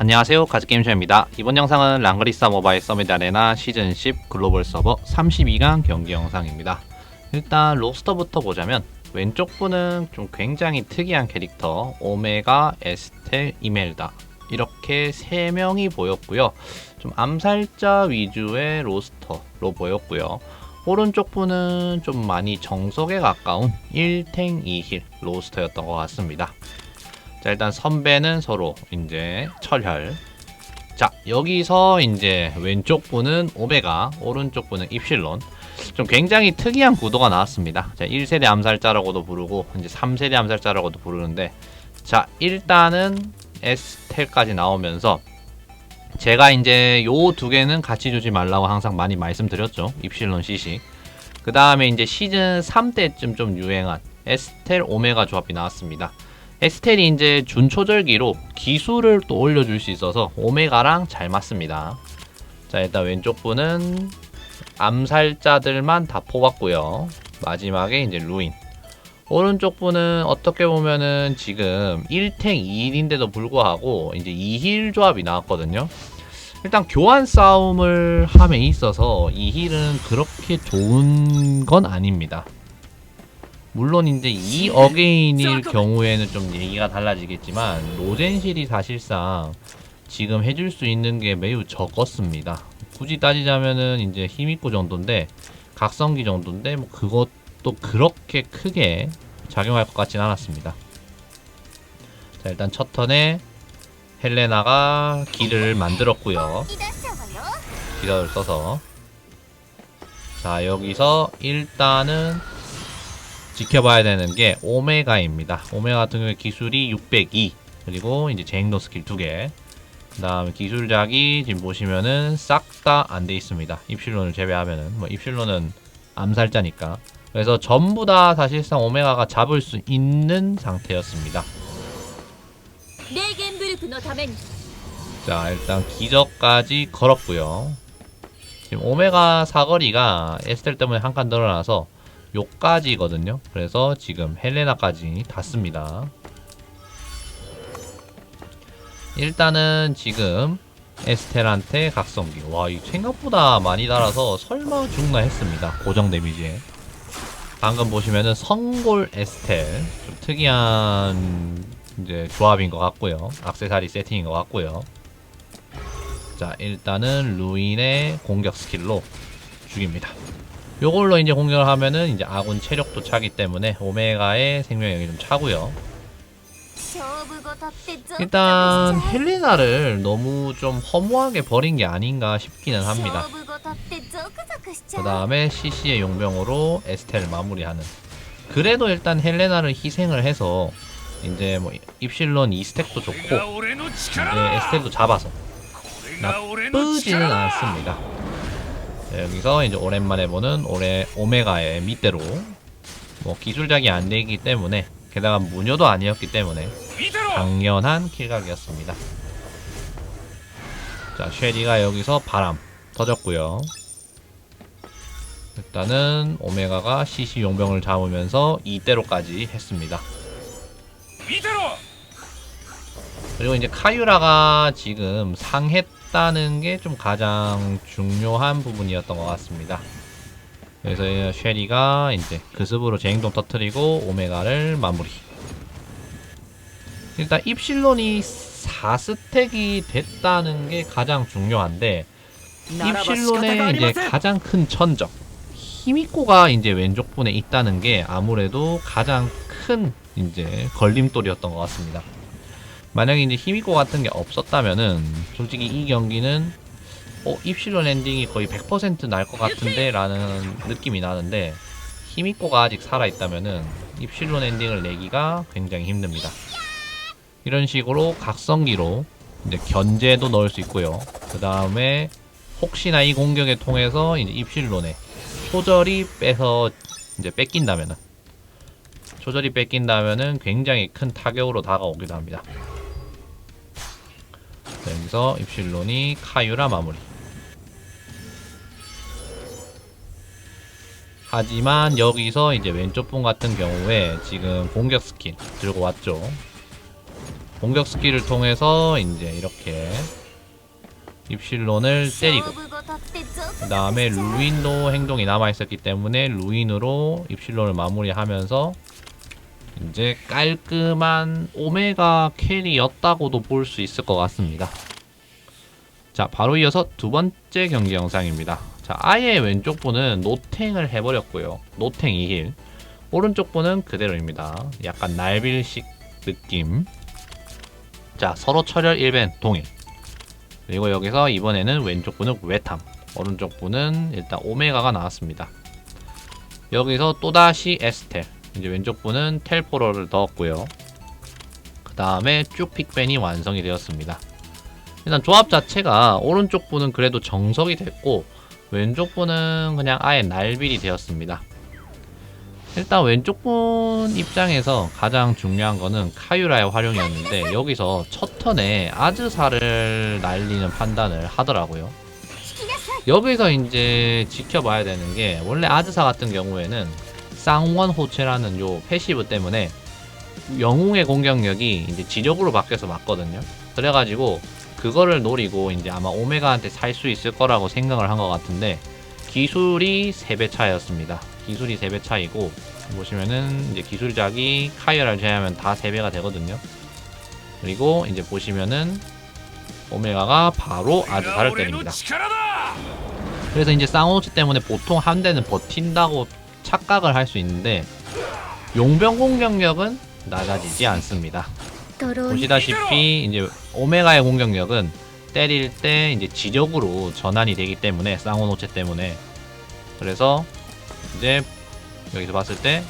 안녕하세요. 가즈게임쇼입니다. 이번 영상은 랑그리사 모바일 서밋 아레나 시즌 10 글로벌 서버 32강 경기 영상입니다. 일단 로스터부터 보자면 왼쪽 분은 좀 굉장히 특이한 캐릭터 오메가, 에스텔, 이멜다. 이렇게 3명이 보였고요. 좀 암살자 위주의 로스터로 보였고요. 오른쪽 분은 좀 많이 정석에 가까운 1탱 2힐 로스터였던 것 같습니다 자 일단 선배는 서로 이제 철혈. 자 여기서 이제 왼쪽 분은 오메가 오른쪽 분은 입실론. 좀 굉장히 특이한 구도가 나왔습니다. 자 1세대 암살자라고도 부르고 이제 3세대 암살자라고도 부르는데 자 일단은 에스텔까지 나오면서 제가 이제 요 두 개는 같이 주지 말라고 항상 많이 말씀드렸죠. 입실론 CC 그 다음에 이제 시즌 3 때쯤 좀 유행한 에스텔 오메가 조합이 나왔습니다 에스텔이 이제 준초절기로 기술을 또 올려줄 수 있어서 오메가랑 잘 맞습니다. 자 일단 왼쪽 분은 암살자들만 다 뽑았고요. 마지막에 이제 루인. 오른쪽 분은 어떻게 보면은 지금 1탱 2힐인데도 불구하고 이제 2힐 조합이 나왔거든요. 일단 교환 싸움을 함에 있어서 2힐은 그렇게 좋은 건 아닙니다. 물론 이제 이 어게인일 경우에는 좀 얘기가 달라지겠지만 로젠실이 사실상 지금 해줄 수 있는 게 매우 적었습니다. 굳이 따지자면은 이제 힘있고 정도인데 각성기 정도인데 뭐 그것도 그렇게 크게 작용할 것 같진 않았습니다. 자 일단 첫 턴에 헬레나가 길을 만들었고요. 기사를 써서 자 여기서 일단은 지켜봐야 되는 게 오메가입니다. 오메가 같은 경우에 기술이 602 그리고 이제 제행도 스킬 2개 그 다음에 기술작이 지금 보시면은 싹 다 안 돼 있습니다. 입실론을 제외하면은 뭐 입실론은 암살자니까 그래서 전부 다 사실상 오메가가 잡을 수 있는 상태였습니다. 자 일단 기적까지 걸었고요. 지금 오메가 사거리가 에스텔 때문에 한 칸 늘어나서 요까지거든요. 그래서 지금 헬레나까지 닿습니다. 일단은 지금 에스텔한테 각성기. 와, 이 생각보다 많이 달아서 설마 죽나 했습니다. 고정 데미지에. 방금 보시면은 성골 에스텔. 좀 특이한 이제 조합인 것 같고요. 악세사리 세팅인 것 같고요. 자, 일단은 루인의 공격 스킬로 죽입니다. 요걸로 이제 공격을 하면은 이제 아군 체력도 차기 때문에 오메가의 생명력이 좀 차고요. 일단 헬리나를 너무 좀 허무하게 버린 게 아닌가 싶기는 합니다. 그 다음에 CC의 용병으로 에스텔을 마무리하는. 그래도 일단 헬레나를 희생을 해서 이제 뭐 입실론 2스택도 좋고 이제 에스텔도 잡아서 나쁘지는 않습니다. 네, 여기서 이제 오랜만에 보는 올해 오메가의 밑대로 뭐 기술작이 안 되기 때문에 게다가 무녀도 아니었기 때문에 당연한 킬각이었습니다. 자 쉐리가 여기서 바람 터졌고요. 일단은 오메가가 CC 용병을 잡으면서 이대로까지 했습니다. 이대로! 그리고 이제 카유라가 지금 상했다는 게 좀 가장 중요한 부분이었던 것 같습니다. 그래서 쉐리가 이제 그 습으로 제행동 터트리고 오메가를 마무리. 일단 입실론이 4스택이 됐다는 게 가장 중요한데 입실론의 이제 가장 큰 천적 히미코가 이제 왼쪽 분에 있다는 게 아무래도 가장 큰 이제 걸림돌이었던 것 같습니다. 만약에 이제 히미코 같은 게 없었다면은 솔직히 이 경기는 어 입실론 엔딩이 거의 100%날 것 같은데 라는 느낌이 나는데 히미코가 아직 살아있다면은 입실론 엔딩을 내기가 굉장히 힘듭니다. 이런 식으로 각성기로 이제 견제도 넣을 수 있고요. 그 다음에 혹시나 이 공격에 통해서 이제 입실론에 초절이 빼서 이제 뺏긴다면은 조절이 뺏긴다면은 굉장히 큰 타격으로 다가오기도 합니다. 자, 여기서 입실론이 카유라 마무리. 하지만 여기서 이제 왼쪽 분 같은 경우에 지금 공격 스킬 들고 왔죠. 공격 스킬을 통해서 이제 이렇게 입실론을 때리고 그 다음에 루인도 행동이 남아있었기 때문에 루인으로 입실론을 마무리하면서 이제 깔끔한 오메가 캐리였다고도 볼 수 있을 것 같습니다. 자, 바로 이어서 두 번째 경기 영상입니다. 자, 아예 왼쪽 분은 노탱을 해버렸고요. 노탱 2힐. 오른쪽 분은 그대로입니다. 약간 날빌식 느낌. 자, 서로 철혈 1벤 동일. 그리고 여기서 이번에는 왼쪽 분은 외탐. 오른쪽 분은 일단 오메가가 나왔습니다. 여기서 또다시 에스텔. 이제 왼쪽 분은 텔포로를 넣었고요. 그 다음에 쭉 픽벤이 완성이 되었습니다. 일단 조합 자체가 오른쪽 분은 그래도 정석이 됐고 왼쪽 분은 그냥 아예 날빌이 되었습니다. 일단 왼쪽 분 입장에서 가장 중요한 거는 카유라의 활용이었는데 여기서 첫 턴에 아즈사를 날리는 판단을 하더라고요. 여기서 이제 지켜봐야 되는 게 원래 아즈사 같은 경우에는 쌍원 호체라는 요 패시브 때문에 영웅의 공격력이 이제 지력으로 바뀌어서 맞거든요. 그래가지고 그거를 노리고 이제 아마 오메가한테 살 수 있을 거라고 생각을 한 것 같은데 기술이 3배 차이였습니다. 기술이 3배 차이고 보시면은 이제 기술작이 카이어를 제외하면 다 3배가 되거든요. 그리고 이제 보시면은 오메가가 바로 아즈사를 때립니다. 力だ 그래서 이제 쌍호치 때문에 보통 한 대는 버틴다고 착각을 할 수 있는데 용병 공격력은 낮아지지 않습니다. 보시다시피 이제 오메가의 공격력은 때릴 때 이제 지력으로 전환이 되기 때문에 쌍호노체 때문에 그래서 이제 여기서 봤을 때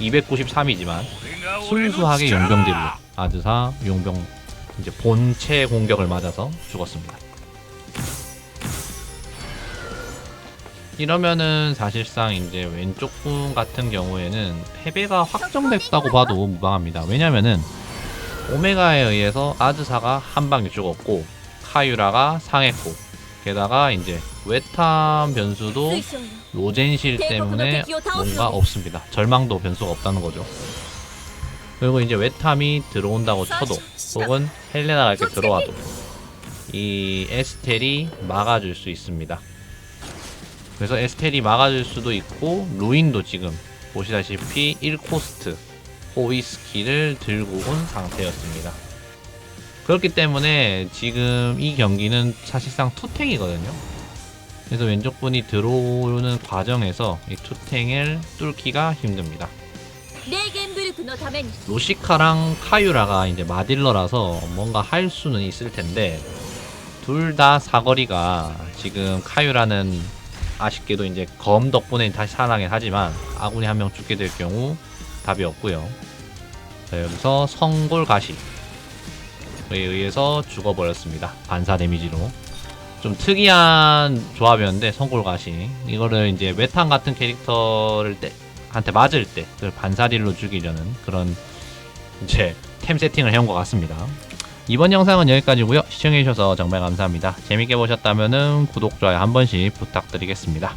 293이지만 순수하게 용병 딜로 아드사 용병 이제 본체 공격을 맞아서 죽었습니다. 이러면은 사실상 이제 왼쪽 분 같은 경우에는 패배가 확정됐다고 봐도 무방합니다. 왜냐면은 오메가에 의해서 아즈사가 한방 유죽었고 카유라가 상했고 게다가 이제 외탐 변수도 로젠실 때문에 뭔가 없습니다. 절망도 변수가 없다는 거죠. 그리고 이제 외탐이 들어온다고 쳐도 혹은 헬레나가 이렇게 들어와도 이 에스텔이 막아줄 수 있습니다. 그래서 에스텔이 막아줄 수도 있고 루인도 지금 보시다시피 1코스트 호위스키를 들고 온 상태였습니다. 그렇기 때문에 지금 이 경기는 사실상 투탱이거든요. 그래서 왼쪽 분이 들어오는 과정에서 이 투탱을 뚫기가 힘듭니다. 로시카랑 카유라가 이제 마딜러라서 뭔가 할 수는 있을 텐데 둘 다 사거리가 지금 카유라는 아쉽게도 이제 검 덕분에 다시 살아나긴 하지만 아군이 한 명 죽게 될 경우 답이 없고요. 자, 여기서 성골 가시에 의해서 죽어버렸습니다. 반사 데미지로. 좀 특이한 조합이었는데 성골 가시 이거를 이제 메탄 같은 캐릭터를 때, 한테 맞을 때 반사딜로 죽이려는 그런 이제 템 세팅을 해온 것 같습니다. 이번 영상은 여기까지고요. 시청해주셔서 정말 감사합니다. 재밌게 보셨다면 구독, 좋아요 한 번씩 부탁드리겠습니다.